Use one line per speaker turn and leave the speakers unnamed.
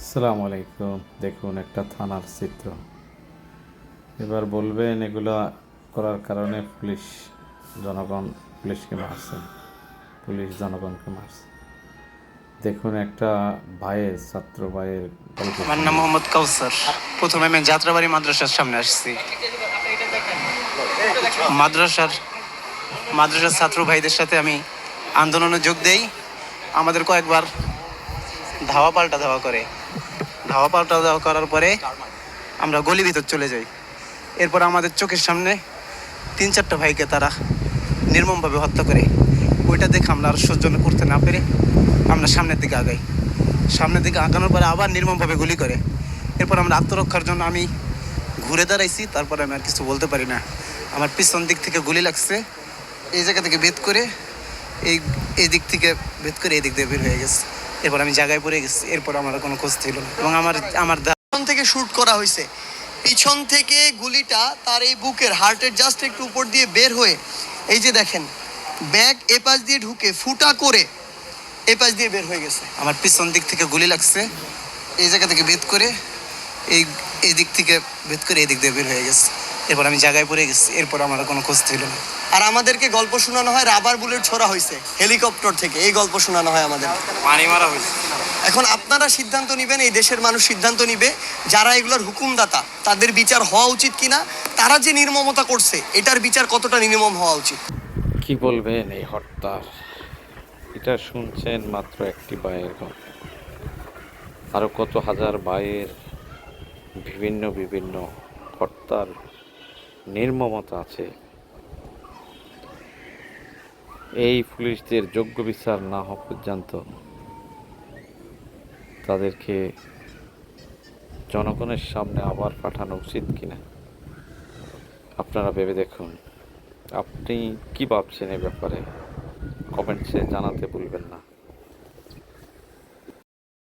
আসসালামু আলাইকুম। দেখুন, একটা থানার চিত্র। এবার বলবেন, এগুলো করার কারণে পুলিশ জনগণ, পুলিশকে মারছে। পুলিশ জনগণকে মারছে। দেখুন, একটা ভাইয়ের, ছাত্র ভাইয়ের
আমার নাম মোহাম্মদ কাউসার। প্রথমে আমি যাত্রাবাড়ি মাদ্রাসার সামনে আসছি। মাদ্রাসার মাদ্রাসার ছাত্র ভাইদের সাথে আমি আন্দোলনে যোগ দেই। আমাদের কয়েকবার ধাওয়া পাল্টা ধাওয়া করে। ধাওয়া পাল্টা ধাওয়া করার পরে আমরা গলি ভিতর চলে যাই। এরপর আমাদের চোখের সামনে তিন চারটা ভাইকে তারা নির্মমভাবে হত্যা করে। ওইটা দেখে আমরা আর সহ্য করতে না পেরে আমরা সামনের দিকে আগাই। সামনের দিকে আগানোর পরে আবার নির্মমভাবে গুলি করে। এরপর আমরা আত্মরক্ষার জন্য আমি ঘুরে দাঁড়াইছি, তারপরে আমি আর কিছু বলতে পারি না। আমার পিছন দিক থেকে গুলি লাগছে। এই জায়গা থেকে বেদ করে এই এই দিক থেকে বেদ করে এই দিক দিয়ে বের হয়ে গেছে। এরপর আমি জায়গায় পড়ে গেছি এরপর আমার কোনো খোঁজ ছিল না। এবং আমার আমার
পিছন থেকে শুট করা হয়েছে। পিছন থেকে গুলিটা তার এই বুকের হার্টের জাস্ট একটু উপর দিয়ে বের হয়ে এই যে দেখেন ব্যাগ এপাশ দিয়ে ঢুকে ফুটা করে এপাশ দিয়ে বের হয়ে গেছে।
আমার পিছন দিক থেকে গুলি লাগছে এই জায়গা থেকে বেদ করে এই এই দিক থেকে বেদ করে এই দিক দিয়ে বের হয়ে গেছে। এরপর আমি জায়গায় পড়ে গেছি এরপর আমার কোনো খোঁজ ছিল না।
আর আমাদেরকে গল্প শোনানো হয় রাবার বুলেট ছোড়া হয়েছে হেলিকপ্টার থেকে। এই গল্প শোনানো হয় আমাদের।
পানি মারা হয়েছে।
এখন আপনারা সিদ্ধান্ত নেবেন এই দেশের মানুষ সিদ্ধান্ত নিবে যারা এগুলোর হুকুমদাতা তাদের বিচার হওয়া উচিত কিনা তারা যে নির্মমতা করছে এটার বিচার কতটা নির্মম হওয়া উচিত?
কি বলবেন এই হরতাল? এটা শুনছেন মাত্র একটি ভাইয়ের গল্প। আরও কত হাজার ভাইয়ের বিভিন্ন বিভিন্ন হরতাল নির্মমতা আছে। এই পুলিশদের যোগ্য বিচার না হওয়া পর্যন্ত তাদেরকে জনগণের সামনে আবার পাঠানো উচিত কিনা? আপনারা ভেবে দেখুন। আপনি কি ভাবছেন এ ব্যাপারে? কমেন্টসে জানাতে ভুলবেন না।